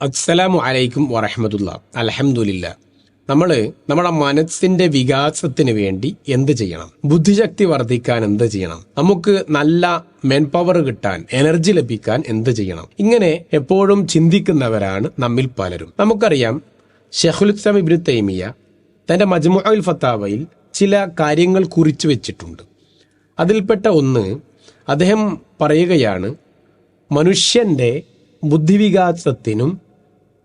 അസ്സലാമു അലൈക്കും വറഹമത്തുള്ള. അലഹമുല്ല നമ്മൾ നമ്മുടെ മനസ്സിന്റെ വികാസത്തിന് വേണ്ടി എന്ത് ചെയ്യണം? ബുദ്ധിശക്തി വർദ്ധിക്കാൻ എന്ത് ചെയ്യണം? നമുക്ക് നല്ല മെൻ പവർ കിട്ടാൻ എനർജി ലഭിക്കാൻ എന്ത് ചെയ്യണം? ഇങ്ങനെ എപ്പോഴും ചിന്തിക്കുന്നവരാണ് നമ്മിൽ പലരും. നമുക്കറിയാം ഷെഹുൽ ഇസ്ലാം ഇബ്രു തൈമിയ തന്റെ മജ്മുഅൽ ഫത്താവയിൽ ചില കാര്യങ്ങൾ കുറിച്ചു വെച്ചിട്ടുണ്ട്. അതിൽപ്പെട്ട ഒന്ന് അദ്ദേഹം പറയുകയാണ് മനുഷ്യന്റെ ബുദ്ധിവികാസത്തിനും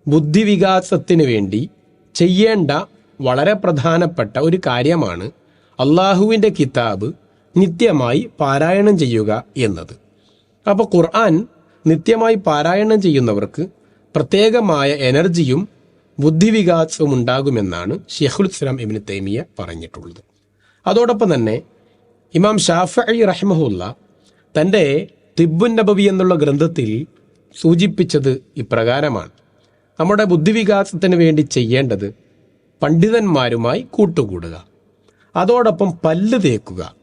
ബുദ്ധിവികാസത്തിന് വേണ്ടി ചെയ്യേണ്ട വളരെ പ്രധാനപ്പെട്ട ഒരു കാര്യമാണ് അള്ളാഹുവിന്റെ കിതാബ് നിത്യമായി പാരായണം ചെയ്യുക എന്നത്. അപ്പോൾ ഖുർആൻ നിത്യമായി പാരായണം ചെയ്യുന്നവർക്ക് പ്രത്യേകമായ എനർജിയും ബുദ്ധിവികാസവും ഉണ്ടാകുമെന്നാണ് ഷെഹുൽ ഇസ്ലാം ഇബിന് തൈമിയ പറഞ്ഞിട്ടുള്ളത്. അതോടൊപ്പം തന്നെ ഇമാം ഷാഫി റഹ്മഹുല്ല തന്റെ തിബുൻ നബവി എന്നുള്ള ഗ്രന്ഥത്തിൽ സൂചിപ്പിച്ചത് ഇപ്രകാരമാണ്. നമ്മുടെ ബുദ്ധിവികാസത്തിന് വേണ്ടി ചെയ്യേണ്ടത് പണ്ഡിതന്മാരുമായി കൂട്ടുകൂടുക. അതോടൊപ്പം പല്ല് തേക്കുക.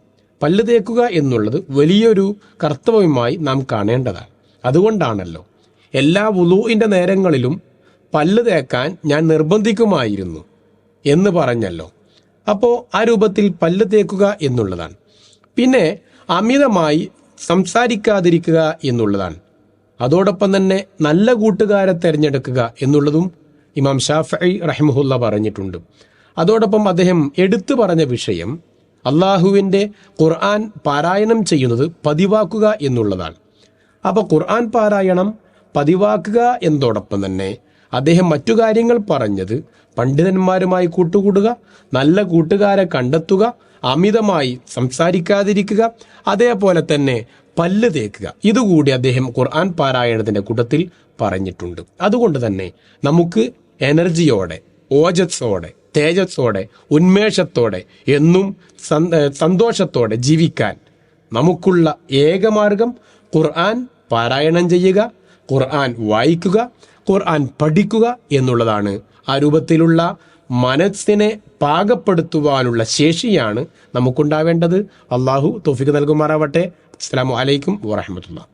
പല്ല് തേക്കുക എന്നുള്ളത് വലിയൊരു കർത്തവ്യമായി നാം കാണേണ്ടതാണ്. അതുകൊണ്ടാണല്ലോ എല്ലാ വുളുവിന്റെ നേരങ്ങളിലും പല്ല് തേക്കാൻ ഞാൻ നിർബന്ധിക്കുമായിരുന്നു എന്ന് പറഞ്ഞല്ലോ. അപ്പോൾ ആ രൂപത്തിൽ പല്ല് തേക്കുക എന്നുള്ളതാണ്. പിന്നെ അമിതമായി സംസാരിക്കാതിരിക്കുക എന്നുള്ളതാണ്. അതോടൊപ്പം തന്നെ നല്ല കൂട്ടുകാരെ തിരഞ്ഞെടുക്കുക എന്നുള്ളതും ഇമാം ഷാഫി റഹ്മുല്ല പറഞ്ഞിട്ടുണ്ട്. അതോടൊപ്പം അദ്ദേഹം എടുത്തു പറഞ്ഞ വിഷയം അള്ളാഹുവിന്റെ ഖുർആൻ പാരായണം ചെയ്യുന്നത് പതിവാക്കുക എന്നുള്ളതാണ്. അപ്പോൾ ഖുർആൻ പാരായണം പതിവാക്കുക എന്നതോടൊപ്പം തന്നെ അദ്ദേഹം മറ്റു കാര്യങ്ങൾ പറഞ്ഞത് പണ്ഡിതന്മാരുമായി കൂട്ടുകൂടുക നല്ല കൂട്ടുകാരെ കണ്ടെത്തുക അമിതമായി സംസാരിക്കാതിരിക്കുക അതേപോലെ തന്നെ പല്ല് തേക്കുക. ഇതുകൂടി അദ്ദേഹം ഖുർആൻ പാരായണത്തിന്റെ കൂട്ടത്തിൽ പറഞ്ഞിട്ടുണ്ട്. അതുകൊണ്ട് തന്നെ നമുക്ക് എനർജിയോടെ ഓജസ്സോടെ തേജസ്സോടെ ഉന്മേഷത്തോടെ എന്നും സന്തോഷത്തോടെ ജീവിക്കാൻ നമുക്കുള്ള ഏകമാർഗം ഖുർആൻ പാരായണം ചെയ്യുക ഖുർആൻ വായിക്കുക ഖുർആൻ പഠിക്കുക എന്നുള്ളതാണ്. ആ രൂപത്തിലുള്ള മനസ്സിനെ പാകപ്പെടുത്തുവാനുള്ള ശേഷിയാണ് നമുക്കുണ്ടാവേണ്ടത്. അള്ളാഹു തോഫിക്ക് നൽകുമാറാവട്ടെ. അസ്സാം വലൈക്കും വാഹമത്തുള്ള